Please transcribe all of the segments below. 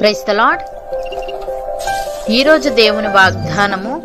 Price the lord ఈరోజు దేవుని వాగ్దానము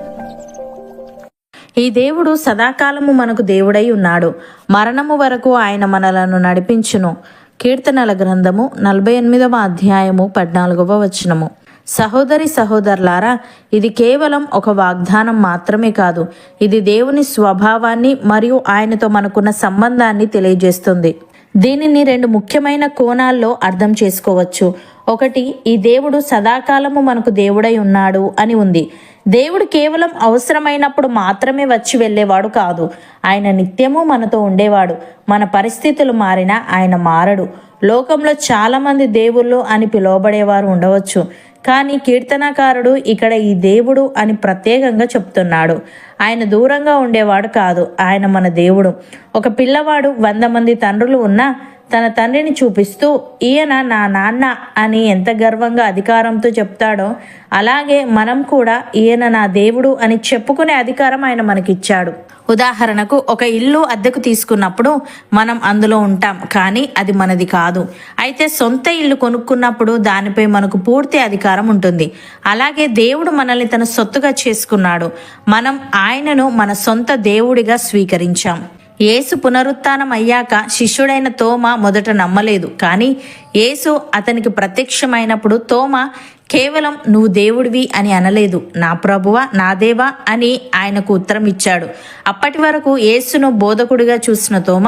ఈ దేవుడు సదాకాలము మనకు దేవుడై ఉన్నాడు. మరణము వరకు ఆయన మనలను నడిపించును. కీర్తనల గ్రంథము నలభై ఎనిమిదవ అధ్యాయము పద్నాలుగవ వచనము. సహోదరి సహోదరులారా ఇది కేవలం ఒక వాగ్దానం మాత్రమే కాదు. ఇది దేవుని స్వభావాన్ని మరియు ఆయనతో మనకున్న సంబంధాన్ని తెలియజేస్తుంది. దీనిని రెండు ముఖ్యమైన కోణాల్లో అర్థం చేసుకోవచ్చు. ఒకటి ఈ దేవుడు సదాకాలము మనకు దేవుడై ఉన్నాడు అని ఉంది. దేవుడు కేవలం అవసరమైనప్పుడు మాత్రమే వచ్చి వెళ్ళేవాడు కాదు. ఆయన నిత్యము మనతో ఉండేవాడు. మన పరిస్థితులు మారినా ఆయన మారడు. లోకంలో చాలామంది దేవుళ్ళు అని పిలువబడేవారు ఉండవచ్చు. కానీ కీర్తనకారుడు ఇక్కడ ఈ దేవుడు అని ప్రత్యేకంగా చెప్తున్నాడు. ఆయన దూరంగా ఉండేవాడు కాదు. ఆయన మన దేవుడు. ఒక పిల్లవాడు వంద మంది తండ్రులు ఉన్నా తన తండ్రిని చూపిస్తూ ఈయన నా నాన్న అని ఎంత గర్వంగా అధికారంతో చెప్తాడో అలాగే మనం కూడా ఈయన నా దేవుడు అని చెప్పుకునే అధికారం ఆయన మనకిచ్చాడు. ఉదాహరణకు ఒక ఇల్లు అద్దెకు తీసుకున్నప్పుడు మనం అందులో ఉంటాం కానీ అది మనది కాదు. అయితే సొంత ఇల్లు కొనుక్కున్నప్పుడు దానిపై మనకు పూర్తి అధికారం ఉంటుంది. అలాగే దేవుడు మనల్ని తన సొత్తుగా చేసుకున్నాడు. మనం ఆయనను మన సొంత దేవుడిగా స్వీకరించాం. యేసు పునరుత్నం అయ్యాక శిష్యుడైన తోమ మొదట నమ్మలేదు. కానీ యేసు అతనికి ప్రత్యక్షమైనప్పుడు తోమ కేవలం నువ్వు దేవుడివి అని అనలేదు. నా ప్రభువ నా దేవా అని ఆయనకు ఉత్తరం ఇచ్చాడు. అప్పటి వరకు యేసును బోధకుడిగా చూసిన తోమ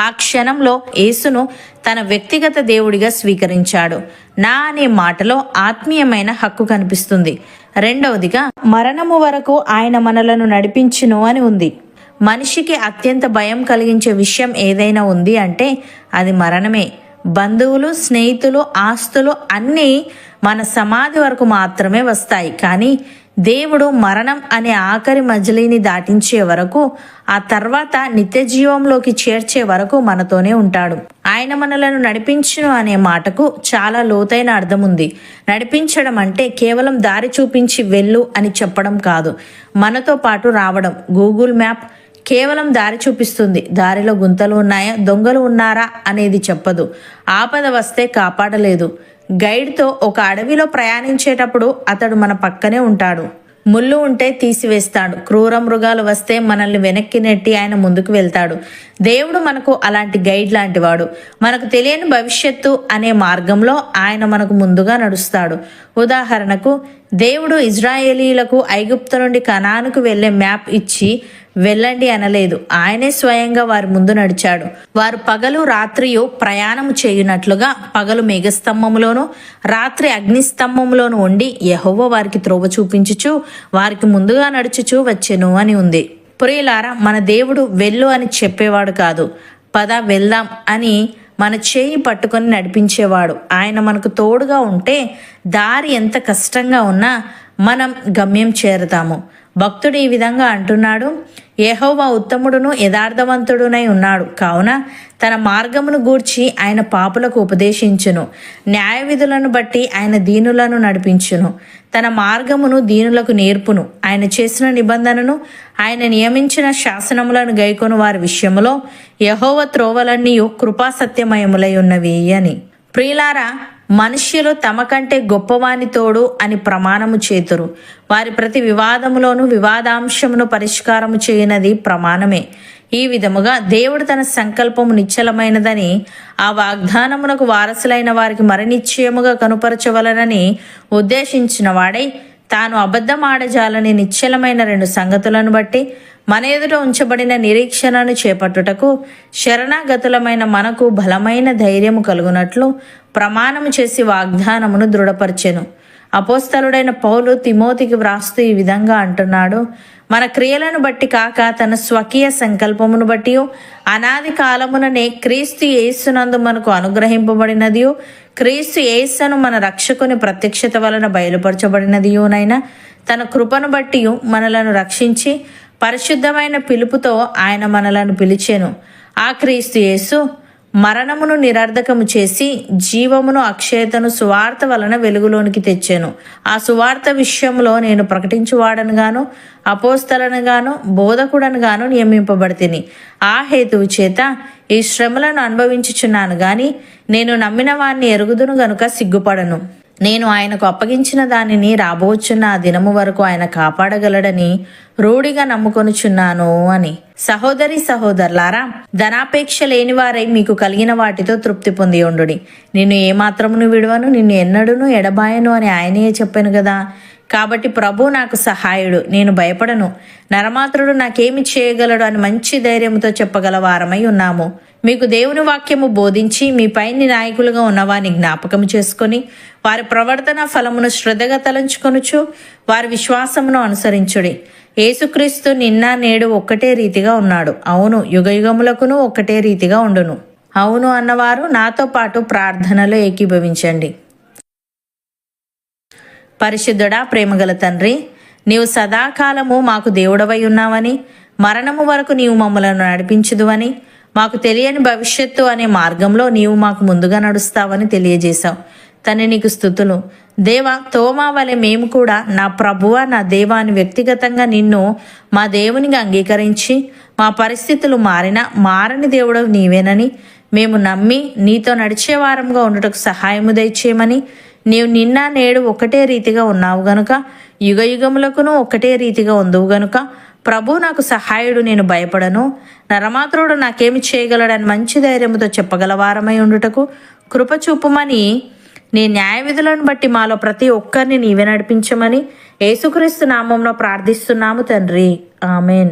ఆ క్షణంలో యేసును తన వ్యక్తిగత దేవుడిగా స్వీకరించాడు. నా అనే మాటలో ఆత్మీయమైన హక్కు కనిపిస్తుంది. రెండవదిగా మరణము వరకు ఆయన మనలను నడిపించును అని ఉంది. మనిషికి అత్యంత భయం కలిగించే విషయం ఏదైనా ఉంది అంటే అది మరణమే. బంధువులు స్నేహితులు ఆస్తులు అన్నీ మన సమాధి వరకు మాత్రమే వస్తాయి. కానీ దేవుడు మరణం అనే ఆఖరి మజిలీని దాటించే వరకు ఆ తర్వాత నిత్య జీవంలోకి చేర్చే వరకు మనతోనే ఉంటాడు. ఆయన మనలను నడిపించును అనే మాటకు చాలా లోతైన అర్థం ఉంది నడిపించడం అంటే కేవలం దారి చూపించి వెళ్ళు అని చెప్పడం కాదు. మనతో పాటు రావడం. గూగుల్ మ్యాప్ కేవలం దారి చూపిస్తుంది. దారిలో గుంతలు ఉన్నాయా? దొంగలు ఉన్నారా? అనేది చెప్పదు. ఆపద వస్తే కాపాడలేదు. గైడ్తో ఒక అడవిలో ప్రయాణించేటప్పుడు అతడు మన పక్కనే ఉంటాడు. ముళ్ళు ఉంటే తీసివేస్తాడు. క్రూర మృగాలు వస్తే మనల్ని వెనక్కి నెట్టి ఆయన ముందుకు వెళ్తాడు. దేవుడు మనకు అలాంటి గైడ్ లాంటివాడు. మనకు తెలియని భవిష్యత్తు అనే మార్గంలో ఆయన మనకు ముందుగా నడుస్తాడు. ఉదాహరణకు దేవుడు ఇజ్రాయేలీలకు ఐగుప్తు నుండి కనానుకు వెళ్ళే మ్యాప్ ఇచ్చి వెళ్ళండి అనలేదు. ఆయనే స్వయంగా వారి ముందు నడిచాడు. వారు పగలు రాత్రియు ప్రయాణము చేయునట్లుగా పగలు మేఘస్తంభములోను రాత్రి అగ్నిస్తంభములోను ఉండి యహోవ వారికి త్రోవ చూపించుచు వారికి ముందుగా నడుచుచూ వచ్చెను అని ఉంది. పురిలారా మన దేవుడు వెళ్ళు అని చెప్పేవాడు కాదు. పద వెళ్దాం అని మన చేయి పట్టుకొని నడిపించేవాడు. ఆయన మనకు తోడుగా ఉంటే దారి ఎంత కష్టంగా ఉన్నా మనం గమ్యం చేరుతాము. భక్తుడు ఈ విధంగా అంటున్నాడు ఏహోవా ఉత్తముడును యథార్థవంతుడునై ఉన్నాడు. కావున తన మార్గమును గూర్చి ఆయన పాపులకు ఉపదేశించును. న్యాయ విధులను బట్టి ఆయన దీనులను నడిపించును. తన మార్గమును దీనులకు నేర్పును. ఆయన చేసిన నిబంధనను ఆయన నియమించిన శాసనములను గైకొని వారి విషయములో యహోవ త్రోవలన్నీ కృపాసత్యమయములై ఉన్నవి అని. ప్రియులారా మనుష్యులు తమ కంటే గొప్పవాని తోడు అని ప్రమాణము చేతురు. వారి ప్రతి వివాదములోను వివాదాంశమును పరిష్కారము చేయనది ప్రమాణమే. ఈ విధముగా దేవుడు తన సంకల్పము నిశ్చలమైనదని ఆ వాగ్దానమునకు వారసులైన వారికి మరణిశ్చయముగా కనుపరచవలనని ఉద్దేశించిన వాడై తాను అబద్ధమాడజాలని నిశ్చలమైన రెండు సంగతులను బట్టి మన ఎదుట ఉంచబడిన నిరీక్షణను చేపట్టుటకు శరణాగతులమైన మనకు బలమైన ధైర్యము కలుగునట్లు ప్రమాణము చేసి వాగ్దానమును దృఢపరచెను. అపోస్తలుడైన పౌలు తిమోతికి వ్రాస్తూ ఈ విధంగా అంటున్నాడు మన క్రియలను బట్టి కాక తన స్వకీయ సంకల్పమును బట్టి అనాది కాలముననే క్రీస్తు యేసునందు మనకు అనుగ్రహింపబడినది క్రీస్తు యేసును మన రక్షకుని ప్రత్యక్షత వలన బయలుపరచబడినదియునైనా తన కృపను బట్టి మనలను రక్షించి పరిశుద్ధమైన పిలుపుతో ఆయన మనలను పిలిచెను. ఆ క్రీస్తు యేసు మరణమును నిరర్ధకము చేసి జీవమును అక్షయతను సువార్త వలన వెలుగులోనికి తెచ్చాను. ఆ సువార్త విషయంలో నేను ప్రకటించువాడను గాను అపోస్తలను గాను బోధకుడను గాను నియమింపబడితిని. ఆ హేతువు చేత ఈ శ్రమలను అనుభవించుచున్నాను గాని నేను నమ్మిన వాణ్ణి ఎరుగుదును గనుక సిగ్గుపడను. నేను ఆయనకు అప్పగించిన దానిని రాబోచున్న ఆ దినము వరకు ఆయన కాపాడగలడని రూఢిగా నమ్ముకొనుచున్నాను అని. సహోదరి సహోదరులారా ధనాపేక్ష లేని వారై మీకు కలిగిన వాటితో తృప్తి పొంది ఉండుడి. నిన్ను ఏమాత్రమును విడవను నిన్ను ఎన్నడును ఎడబాయను అని ఆయనే చెప్పాను కదా కాబట్టి ప్రభు నాకు సహాయుడు నేను భయపడను. నరమాత్రుడు నాకేమి చేయగలడు అని మంచి ధైర్యంతో చెప్పగల వారమై ఉన్నాము. మీకు దేవుని వాక్యము బోధించి మీ పైని నాయకులుగా ఉన్నవారిని జ్ఞాపకం చేసుకొని వారి ప్రవర్తన ఫలమును శ్రద్ధగా తలంచుకొనుచు వారి విశ్వాసమును అనుసరించుడి. యేసుక్రీస్తు నిన్న నేడు ఒక్కటే రీతిగా ఉన్నాడు. అవును యుగయుగములకును ఒక్కటే రీతిగా ఉండును. అవును అన్నవారు నాతో పాటు ప్రార్థనలో ఏకీభవించండి. పరిశుద్ధుడా ప్రేమగల తండ్రి నీవు సదాకాలము మాకు దేవుడవై ఉన్నావని మరణము వరకు నీవు మమ్మలను నడిపించుదువని మాకు తెలియని భవిష్యత్తు అనే మార్గంలో నీవు మాకు ముందుగా నడుస్తావని తెలియజేశావు. తన నీకు స్థుతులు. దేవ తోమా వలె మేము కూడా నా ప్రభువ నా దేవా అని వ్యక్తిగతంగా నిన్ను మా దేవునిగా అంగీకరించి మా పరిస్థితులు మారిన మారని దేవుడు నీవేనని మేము నమ్మి నీతో నడిచే వారంగా ఉండటకు సహాయము దయచేయమని నీవు నిన్న నేడు ఒకటే రీతిగా ఉన్నావు గనుక యుగ యుగములకును ఒకటే రీతిగా ఉందువు గనుక ప్రభు నాకు సహాయుడు నేను భయపడను. నరమాత్రుడు నాకేమి చేయగలడని మంచి ధైర్యముతో చెప్పగలవారమై ఉండుటకు కృపచూపుమని నీ న్యాయ విధులను బట్టి మాలో ప్రతి ఒక్కరిని నీవే నడిపించమని యేసుక్రీస్తు నామంలో ప్రార్థిస్తున్నాము తండ్రి. ఆమెన్.